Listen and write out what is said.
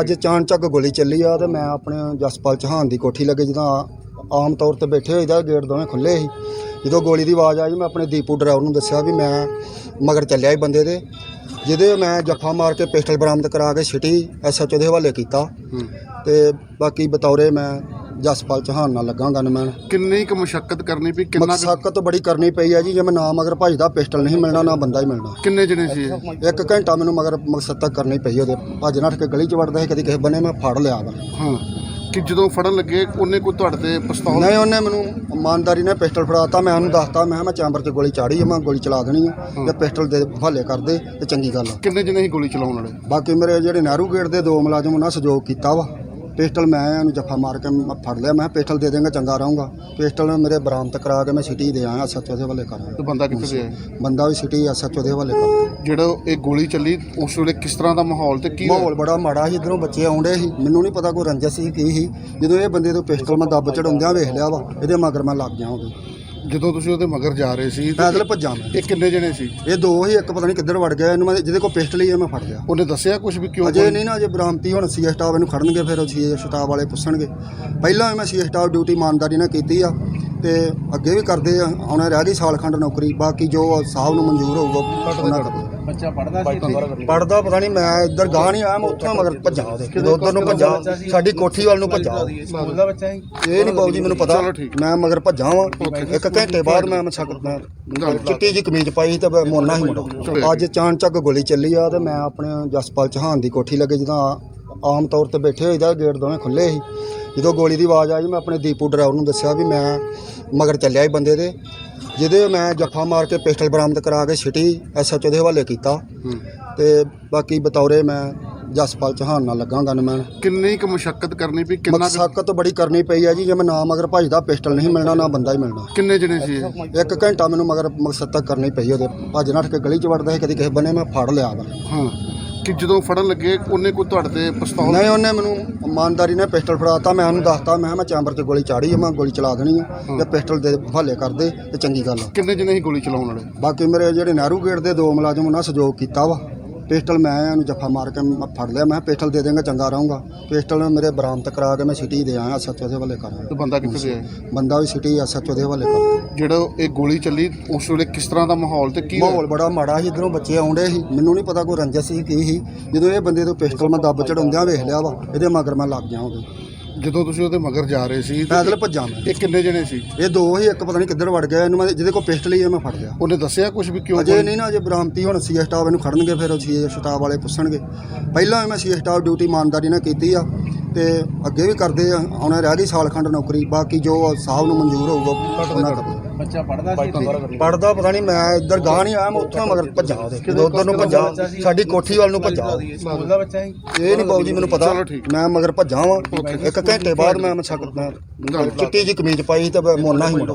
ਅੱਜ ਚਾਨਚੱਕ ਗੋਲੀ ਚੱਲੀ ਆ ਤੇ ਮੈਂ ਆਪਣੇ ਜਸਪਾਲ ਚੌਹਾਨ ਦੀ ਕੋਠੀ ਲੱਗੇ ਜਦੋਂ ਆਮ ਤੌਰ ਤੇ ਬੈਠੇ ਹੋਈਦਾ ਗੇਟ ਦੋਵੇਂ ਖੁੱਲੇ ਸੀ। ਜਦੋਂ ਗੋਲੀ ਦੀ ਆਵਾਜ਼ ਆਈ ਮੈਂ ਆਪਣੇ ਦੀਪੂ ਡਰਾਈਵਰ ਨੂੰ ਦੱਸਿਆ ਵੀ ਮੈਂ ਮਗਰ ਚੱਲਿਆ ਸੀ ਬੰਦੇ ਦੇ ਜਿਹਦੇ ਮੈਂ ਜੱਫਾ ਮਾਰ ਕੇ ਪਿਸਟਲ ਬਰਾਮਦ ਕਰਾ ਕੇ ਸਿਟੀ ਐਸਐਚਓ ਦੇ ਹਵਾਲੇ ਕੀਤਾ। ਤੇ ਬਾਕੀ ਬਤੌਰੇ ਮੈਂ ਜਸਪਾਲ ਚੌਹਾਨ ਨਾਲ ਲੱਗਾ ਗਨਮੈਨ। ਕਿੰਨੀ ਕੁ ਮੁਸ਼ਕਲ ਕਰਨੀ ਪਈ? ਕਿੰਨਾ ਕੁ- ਮਕਸਦ ਬੜੀ ਕਰਨੀ ਪਈ ਆ ਜੀ ਜੇ ਮੈਂ ਨਾ ਮਗਰ ਭੱਜਦਾ ਪਿਸਟਲ ਨਹੀਂ ਮਿਲਣਾ ਨਾ ਬੰਦਾ ਹੀ ਮਿਲਣਾ। ਕਿੰਨੇ ਜਣੇ ਸੀ ਇਹ? ਇੱਕ ਘੰਟਾ ਮੈਨੂੰ ਮਗਰ ਮਕਸਦ ਤੱਕ ਕਰਨੀ ਪਈ ਉਹਦੇ। ਭੱਜ ਨੱਠ ਕੇ ਗਲੀ 'ਚ ਵੜਦਾ ਸੀ ਕਦੀ ਕਿਸੇ ਬੰਨੇ ਮੈਂ ਫੜ ਲਿਆ ਵਾ। ਹਾਂ। ਕਿ ਜਦੋਂ ਫੜਨ ਲੱਗੇ ਉਹਨੇ ਕੋਈ ਤੁਹਾਡੇ ਤੇ ਪਿਸਤੌਲ ਨਹੀਂ ਉਹਨੇ ਮੈਨੂੰ ਇਮਾਨਦਾਰੀ ਨਾਲ ਪਿਸਟਲ ਫੜਾਤਾ ਮੈਂ ਉਹਨੂੰ ਦੱਸਤਾ ਮੈਂ ਕਿਹਾ ਮੈਂ ਚੈਂਬਰ 'ਚ ਗੋਲੀ ਚਾੜੀ ਆ ਮੈਂ ਗੋਲੀ ਚਲਾ ਦੇਣੀ ਆ ਤੇ ਪਿਸਟਲ ਦੇ ਹਵਾਲੇ ਕਰ ਦੇ ਤੇ ਚੰਗੀ ਗੱਲ ਆ। ਕਿੰਨੇ ਜਣੇ ਸੀ ਗੋਲੀ ਚਲਾਉਣ ਵਾਲੇ? ਬਾਕੀ ਮੇਰੇ ਜਿਹੜੇ ਨਹਿਰੂ ਗੇਟ ਦੇ ਦੋ ਮੁਲਾਜ਼ਮ ਉਹਨਾਂ ਸਹਿਯੋਗ ਕੀਤਾ ਵਾ। ਪਿਸਟਲ ਮੈਂ ਉਹਨੂੰ ਜੱਫਾ ਮਾਰ ਕੇ ਮੈਂ ਫੜ ਲਿਆ। ਮੈਂ ਕਿਹਾ ਪਿਸਟਲ ਦੇ ਦੇਂਗਾ ਚੰਗਾ ਰਹੂੰਗਾ। ਪਿਸਟਲ ਮੇਰੇ ਬਰਾਮਦ ਕਰਾ ਕੇ ਮੈਂ ਸਿਟੀ ਦੇ ਆਇਆ ਸੱਚੋ ਦੇ ਹਵਾਲੇ ਕਰਾਂ ਤੇ ਬੰਦਾ ਕਿੱਥੇ ਗਿਆ? ਬੰਦਾ ਵੀ ਸਿਟੀ ਐਸਐਚਓ ਦੇ ਹਵਾਲੇ ਕਰ ਜਿਹੜਾ ਇਹ ਗੋਲੀ ਚੱਲੀ ਉਸ ਵੇਲੇ ਕਿਸ ਤਰ੍ਹਾਂ ਦਾ ਮਾਹੌਲ ਤੇ ਕੀ ਮਾਹੌਲ ਬੜਾ ਮਾੜਾ ਸੀ ਇਧਰੋਂ ਬੱਚੇ ਆਉਂਦੇ ਸੀ। ਮੈਨੂੰ ਨਹੀਂ ਪਤਾ ਕੋਈ ਰੰਜਸ ਸੀ ਕੀ ਸੀ। ਜਦੋਂ ਇਹ ਬੰਦੇ ਤੋਂ ਪਿਸਟਲ ਮੈਂ ਦੱਬ ਚੜਾਉਂਦਿਆਂ ਵੇਖ ਲਿਆ ਵਾ ਇਹਦੇ ਮਗਰ ਮੈਂ ਲੱਗ ਗਿਆ ਉਹਦੇ। ਜਦੋਂ ਤੁਸੀਂ ਉਹਦੇ ਮਗਰ ਜਾ ਰਹੇ ਸੀ ਤੇ ਪੈਦਲ ਭੱਜਾਂ ਮੈਂ। ਇਹ ਕਿੰਨੇ ਜਣੇ ਸੀ? ਇਹ ਦੋ ਹੀ ਇੱਕ ਪਤਾ ਨਹੀਂ ਕਿੱਧਰ ਵੜ ਗਿਆ ਇਹਨੂੰ ਮੈਂ ਜਿਹਦੇ ਕੋਲ ਪਿਸਟਲ ਹੀ ਹੈ ਮੈਂ ਫੜ ਲਿਆ। ਉਹਨੇ ਦੱਸਿਆ ਕੁਝ ਵੀ ਕਿਉਂ ਅਜੇ ਨਹੀਂ ਨਾ ਅਜੇ ਬਰਾਮਤੀ ਹੁਣ ਸੀ ਸਟਾਫ ਇਹਨੂੰ ਖੜਨਗੇ ਫਿਰ ਉਹ ਸੀ ਸਟਾਫ ਵਾਲੇ ਪੁੱਛਣਗੇ। ਪਹਿਲਾਂ ਵੀ ਮੈਂ ਸੀ ਸਟਾਫ ਡਿਊਟੀ ਇਮਾਨਦਾਰੀ ਨਾਲ ਕੀਤੀ ਆ ਤੇ ਅੱਗੇ ਵੀ ਕਰਦੇ ਆ ਆਉਣਾ ਰਹਿ ਗਈ ਸਾਲ ਖੰਡ ਨੌਕਰੀ ਬਾਕੀ ਜੋ ਸਾਹਿਬ ਨੂੰ ਮਨਜ਼ੂਰ ਹੋਊਗਾ ਉਹਨਾਂ ਕਰਦੇ ਬੱਚਾ ਪੜਦਾ ਸੀ ਇੱਥੇ? ਪੜਦਾ ਪਤਾ ਨਹੀਂ ਮੈਂ ਇੱਧਰ ਗਾਹ ਨਹੀਂ ਆਇਆ ਮੈਂ ਉੱਥੋਂ ਮਗਰ ਭੱਜਾਂ ਉਹਦੇ ਉੱਧਰ ਨੂੰ ਭੱਜਾਂ ਸਾਡੀ ਕੋਠੀ ਵੱਲ ਨੂੰ ਭੱਜਾਂ। ਸਕੂਲ ਦਾ ਬੱਚਾ ਸੀ। ਇਹ ਨਹੀਂ ਬਾਊ ਜੀ ਮੈਨੂੰ ਪਤਾ। ਮੈਂ ਮਗਰ ਭੱਜਾਂ ਵਾਂ। ਇੱਕ ਘੰਟੇ ਬਾਅਦ ਮੈਂ ਮਸਕ ਮੈਂ ਚਿੱਟੀ ਜੀ ਕਮੀਜ਼ ਪਾਈ ਤੇ ਮੋਨਾ ਹੀ ਮੁੰਡਾ। ਅੱਜ ਚਾਨਚੱਕ ਗੋਲੀ ਚੱਲੀ ਆ ਤੇ ਮੈਂ ਆਪਣੇ ਜਸਪਾਲ ਚੌਹਾਨ ਦੀ ਕੋਠੀ ਲੱਗੇ ਜਦੋਂ ਆਮ ਤੌਰ ਤੇ ਬੈਠੇ ਹੋਈਦਾ ਗੇਟ ਦੋਵੇਂ ਖੁੱਲੇ ਸੀ। ਜਦੋਂ ਗੋਲੀ ਦੀ ਆਵਾਜ਼ ਆਈ ਮੈਂ ਆਪਣੇ ਦੀਪੂ ਡਰਾਈਵਰ ਨੂੰ ਦੱਸਿਆ ਵੀ ਮੈਂ ਮਗਰ ਚੱਲਿਆ ਸੀ ਬੰਦੇ ਦੇ। ਜਿਹਦੇ ਮੈਂ ਜੱਫਾ ਮਾਰ ਕੇ ਪਿਸਟਲ ਬਰਾਮਦ ਕਰਾ ਕੇ ਸਿਟੀ ਐਸਐਚਓ ਦੇ ਹਵਾਲੇ ਕੀਤਾ। ਤੇ ਬਾਕੀ ਬਤੌਰੇ ਮੈਂ ਜਸਪਾਲ ਚੌਹਾਨ ਨਾਲ ਲੱਗਾ ਗਨਮੈਨ। ਕਿੰਨੀ ਕੁ ਮੁਸ਼ਕਲ ਕਰਨੀ ਪਈ ਕਿੰਨਾ ਮਕਸਦ ਬੜੀ ਕਰਨੀ ਪਈ ਆ ਜੀ ਜੇ ਮੈਂ ਨਾ ਮਗਰ ਭੱਜਦਾ ਪਿਸਟਲ ਨਹੀਂ ਮਿਲਣਾ ਨਾ ਬੰਦਾ ਹੀ ਮਿਲਣਾ। ਕਿੰਨੇ ਜਣੇ ਸੀ? ਇੱਕ ਘੰਟਾ ਮੈਨੂੰ ਮਗਰ ਮਕਸਦ ਤੱਕ ਕਰਨੀ ਪਈ ਉਹਦੇ। ਭੱਜ ਨੱਠ ਕੇ ਗਲੀ 'ਚ ਵੜਦਾ ਸੀ ਕਦੀ ਕਿਸੇ ਬੰਨੇ ਮੈਂ ਫੜ ਲਿਆ ਵਾ। ਹਾਂ। ਕਿ ਜਦੋਂ ਫੜਨ ਲੱਗੇ ਉਹਨੇ ਕੋਈ ਤੁਹਾਡੇ ਤੇ ਪਿਸਤੌਲ? ਨਹੀਂ ਉਹਨੇ ਮੈਨੂੰ ਇਮਾਨਦਾਰੀ ਨਾਲ ਪਿਸਟਲ ਫੜਾਤਾ ਮੈਂ ਉਹਨੂੰ ਦੱਸਤਾ ਮੈਂ ਕਿਹਾ ਮੈਂ ਚੈਂਬਰ 'ਚ ਗੋਲੀ ਚਾੜੀ ਆ ਮੈਂ ਗੋਲੀ ਚਲਾ ਦੇਣੀ ਆ ਤੇ ਪਿਸਟਲ ਦੇ ਹਵਾਲੇ ਕਰ ਦੇ ਤੇ ਚੰਗੀ ਗੱਲ ਆ। ਕਿੰਨੇ ਜਣੇ ਸੀ ਗੋਲੀ ਚਲਾਉਣ ਵਾਲੇ? ਬਾਕੀ ਮੇਰੇ ਜਿਹੜੇ ਨਹਿਰੂ ਗੇਟ ਦੇ ਦੋ ਮੁਲਾਜ਼ਮ ਉਹਨਾਂ ਸਹਿਯੋਗ ਕੀਤਾ ਵਾ। ਪਿਸਟਲ ਮੈਂ ਉਹਨੂੰ ਜੱਫਾ ਮਾਰ ਕੇ ਮੈਂ ਫੜ ਲਿਆ ਮੈਂ ਕਿਹਾ ਪਿਸਟਲ ਦੇ ਦੇਂਗਾ ਚੰਗਾ ਰਹੂੰਗਾ। ਪਿਸਟਲ ਮੇਰੇ ਬਰਾਮਦ ਕਰਾ ਕੇ ਮੈਂ ਸਿਟੀ ਦੇ ਆਇਆ ਸੱਚੋ ਦੇ ਹਵਾਲੇ ਕਰਾਂ ਤੇ ਬੰਦਾ ਕਿੱਥੇ ਗਿਆ? ਬੰਦਾ ਵੀ ਸਿਟੀ ਐਸਐਚਓ ਦੇ ਹਵਾਲੇ ਕਰ ਜਿਹੜਾ ਇਹ ਗੋਲੀ ਚੱਲੀ ਉਸ ਵੇਲੇ ਕਿਸ ਤਰ੍ਹਾਂ ਦਾ ਮਾਹੌਲ ਤੇ ਕੀ ਮਾਹੌਲ ਬੜਾ ਮਾੜਾ ਸੀ ਇਧਰੋਂ ਬੱਚੇ ਆਉਂਦੇ ਸੀ। ਮੈਨੂੰ ਨਹੀਂ ਪਤਾ ਕੋਈ ਰੰਜਸ ਸੀ ਕੀ ਸੀ। ਜਦੋਂ ਇਹ ਬੰਦੇ ਤੋਂ ਪਿਸਟਲ ਮੈਂ ਦੱਬ ਚੜਾਉਂਦਿਆਂ ਵੇਖ ਲਿਆ ਵਾ ਇਹਦੇ ਮਗਰ ਮੈਂ ਲੱਗ ਗਿਆ ਉਹਦੇ ਜਦੋਂ ਤੁਸੀਂ ਉਹਦੇ ਮਗਰ ਜਾ ਰਹੇ ਸੀ ਤੇ ਪੈਦਲ ਭੱਜਾਂ ਮੈਂ। ਇਹ ਕਿੰਨੇ ਜਣੇ ਸੀ? ਇਹ ਦੋ ਹੀ ਇੱਕ ਪਤਾ ਨਹੀਂ ਕਿੱਧਰ ਵੜ ਗਿਆ ਇਹਨੂੰ ਮੈਂ ਜਿਹਦੇ ਕੋਲ ਪਿਸਟਲ ਹੀ ਹੈ ਮੈਂ ਫੜ ਲਿਆ। ਉਹਨੇ ਦੱਸਿਆ ਕੁਝ ਵੀ ਕਿਉਂ ਅਜੇ ਨਹੀਂ ਨਾ ਅਜੇ ਬਰਾਮਤੀ ਹੁਣ ਸੀ ਸਟਾਫ ਇਹਨੂੰ ਖੜਨਗੇ ਫਿਰ ਉਹ ਸੀ ਸਟਾਫ ਵਾਲੇ ਪੁੱਛਣਗੇ। ਪਹਿਲਾਂ ਵੀ ਮੈਂ ਸੀ ਸਟਾਫ ਡਿਊਟੀ ਇਮਾਨਦਾਰੀ ਨਾਲ ਕੀਤੀ ਆ ਤੇ ਅੱਗੇ ਵੀ ਕਰਦੇ ਆ ਆਉਣਾ ਰਹਿ ਗਈ ਸਾਲ ਖੰਡ ਨੌਕਰੀ ਬਾਕੀ ਜੋ ਸਾਹਿਬ ਨੂੰ ਮਨਜ਼ੂਰ ਹੋਊਗਾ ਉਹਨਾਂ ਕਰਦੇ ਬੱਚਾ ਪੜਦਾ ਸੀ ਇੱਥੇ? ਪੜਦਾ ਪਤਾ ਨਹੀਂ ਮੈਂ ਇੱਧਰ ਗਾਹ ਨਹੀਂ ਆਇਆ ਮੈਂ ਉੱਥੋਂ ਮਗਰ ਭੱਜਾਂ ਉਹਦੇ। ਉੱਧਰ ਨੂੰ ਭੱਜਾਂ ਸਾਡੀ ਕੋਠੀ ਵੱਲ ਨੂੰ ਭੱਜਾਂ। ਸਕੂਲ ਦਾ ਬੱਚਾ ਸੀ? ਇਹ ਨਹੀਂ ਬਾਊ ਜੀ ਮੈਨੂੰ ਪਤਾ। ਮੈਂ ਮਗਰ ਭੱਜਾਂ ਵਾਂ। ਇੱਕ ਘੰਟੇ ਬਾਅਦ ਮੈਂ ਮਸਕ ਮੈਂ ਚਿੱਟੀ ਜੀ ਕਮੀਜ਼ ਪਾਈ ਤੇ ਮੋਨਾ ਹੀ ਮੁੰਡਾ